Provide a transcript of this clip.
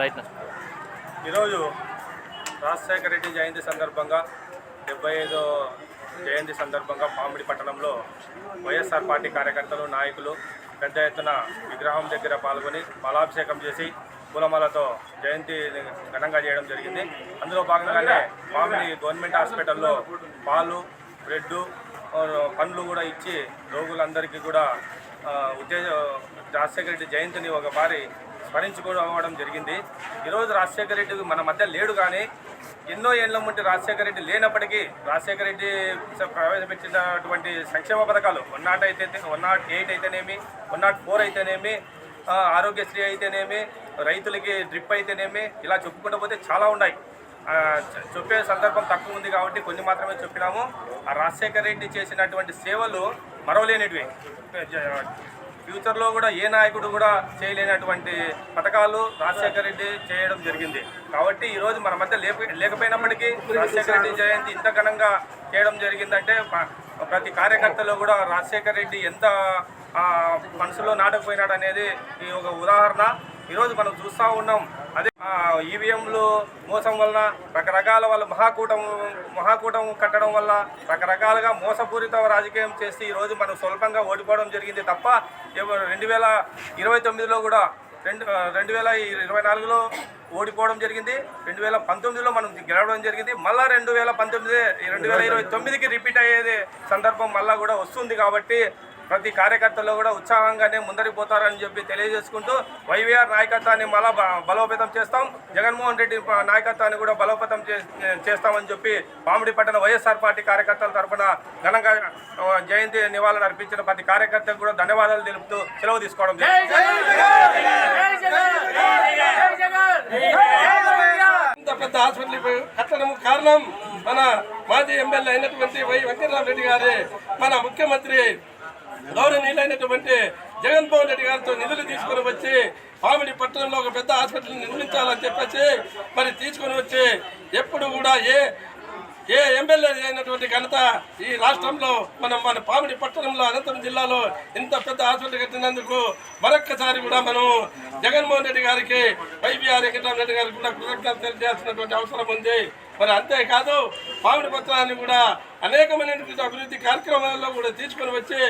Right ఈరోజు రాజశేఖర రెడ్డి జయంతి సందర్భంగా డెబ్బై ఐదో జయంతి సందర్భంగా పామిడి పట్టణంలో వైఎస్ఆర్ పార్టీ కార్యకర్తలు నాయకులు పెద్ద ఎత్తున విగ్రహం దగ్గర పాల్గొని బలాభిషేకం చేసి పూలమాలతో జయంతి ఘనంగా చేయడం జరిగింది. అందులో భాగంగానే పామిడి గవర్నమెంట్ హాస్పిటల్లో పాలు బ్రెడ్ పండ్లు కూడా ఇచ్చి రోగులందరికీ కూడా ఉత్తేజ రాజశేఖర రెడ్డి జయంతిని ఒక భారీ స్మరించుకోవడం జరిగింది. ఈరోజు రాజశేఖర రెడ్డి మన మధ్య లేడు కానీ ఎన్నో ఏళ్ళ ముందు రాజశేఖర రెడ్డి లేనప్పటికీ రాజశేఖర రెడ్డి ప్రవేశపెట్టినటువంటి సంక్షేమ పథకాలు వన్ నాట్ అయితే వన్ నాట్ ఎయిట్ అయితేనేమి వన్ నాట్ ఫోర్ అయితేనేమి ఆరోగ్యశ్రీ అయితేనేమి రైతులకి డ్రిప్ అయితేనేమి ఇలా చెప్పుకుంటూ పోతే చాలా ఉన్నాయి. చెప్పే సందర్భం తక్కువ ఉంది కాబట్టి కొన్ని మాత్రమే చెప్పినాము. ఆ రాజశేఖర రెడ్డి చేసినటువంటి సేవలు మరవలేనిటివి. ఫ్యూచర్లో కూడా ఏ నాయకుడు కూడా చేయలేనటువంటి పథకాలు రాజశేఖర రెడ్డి చేయడం జరిగింది. కాబట్టి ఈరోజు మన మధ్య లేక లేకపోయినప్పటికీ రాజశేఖర రెడ్డి జయంతి ఇంత ఘనంగా చేయడం జరిగిందంటే ప్రతి కార్యకర్తలో కూడా రాజశేఖర రెడ్డి ఎంత మనసులో నాటకపోయినాడు అనేది ఈ ఒక ఉదాహరణ. ఈరోజు మనం చూస్తూ ఉన్నాం. అదే ఈవీఎంలు మోసం వలన రకరకాల వాళ్ళ మహాకూటం మహాకూటం కట్టడం వల్ల రకరకాలుగా మోసపూరిత రాజకీయం చేసి ఈరోజు మనం స్వల్పంగా ఓడిపోవడం జరిగింది తప్ప రెండు వేల ఇరవై తొమ్మిదిలో కూడా రెండు రెండు వేల ఇరవై నాలుగులో ఓడిపోవడం జరిగింది. రెండు వేల పంతొమ్మిదిలో మనం గెలవడం జరిగింది. మళ్ళీ రెండు వేల పంతొమ్మిది రెండు వేల ఇరవై తొమ్మిదికి రిపీట్ అయ్యేది సందర్భం మళ్ళీ కూడా వస్తుంది కాబట్టి ప్రతి కార్యకర్తలు కూడా ఉత్సాహంగానే ముందరికి పోతారని చెప్పి తెలియజేసుకుంటూ వైవీఆర్ నాయకత్వాన్ని మళ్ళా బలోపేతం చేస్తాం. జగన్మోహన్ రెడ్డి నాయకత్వాన్ని కూడా బలోపేతం చేస్తామని చెప్పి పామిడి పట్టణ వైఎస్ఆర్ పార్టీ కార్యకర్తల తరఫున ఘనంగా జయంతి నివాళులు అర్పించిన ప్రతి కార్యకర్తకు కూడా ధన్యవాదాలు తెలుపుతూ సెలవు తీసుకోవడం. ఇంత పెద్ద హాస్పిటల్ కట్టడం కారణం మన మాజీ ఎమ్మెల్యే అయినటువంటి వై వెంకటరామరెడ్డి గారి మన ముఖ్యమంత్రి గౌరవనీయులైనటువంటి జగన్మోహన్ రెడ్డి గారితో నిధులు తీసుకొని వచ్చి పామిడి పట్టణంలో ఒక పెద్ద హాస్పిటల్ నిర్మించాలని చెప్పేసి మరి తీసుకుని వచ్చి ఎప్పుడు కూడా ఏ ఏ ఎమ్మెల్యే అయినటువంటి ఘనత ఈ రాష్ట్రంలో మనం మన పామిడి పట్టణంలో అనంతపురం జిల్లాలో ఇంత పెద్ద హాస్పిటల్ కట్టినందుకు మరొక్కసారి కూడా మనం జగన్మోహన్ రెడ్డి గారికి వైబీఆర్ వెంకటరామరెడ్డి గారికి కూడా కృతజ్ఞత తెలియజేయాల్సినటువంటి అవసరం ఉంది. మరి అంతేకాదు పామిడి పత్రాన్ని కూడా అనేకమైనటువంటి అభివృద్ధి కార్యక్రమాల్లో కూడా తీసుకొని వచ్చి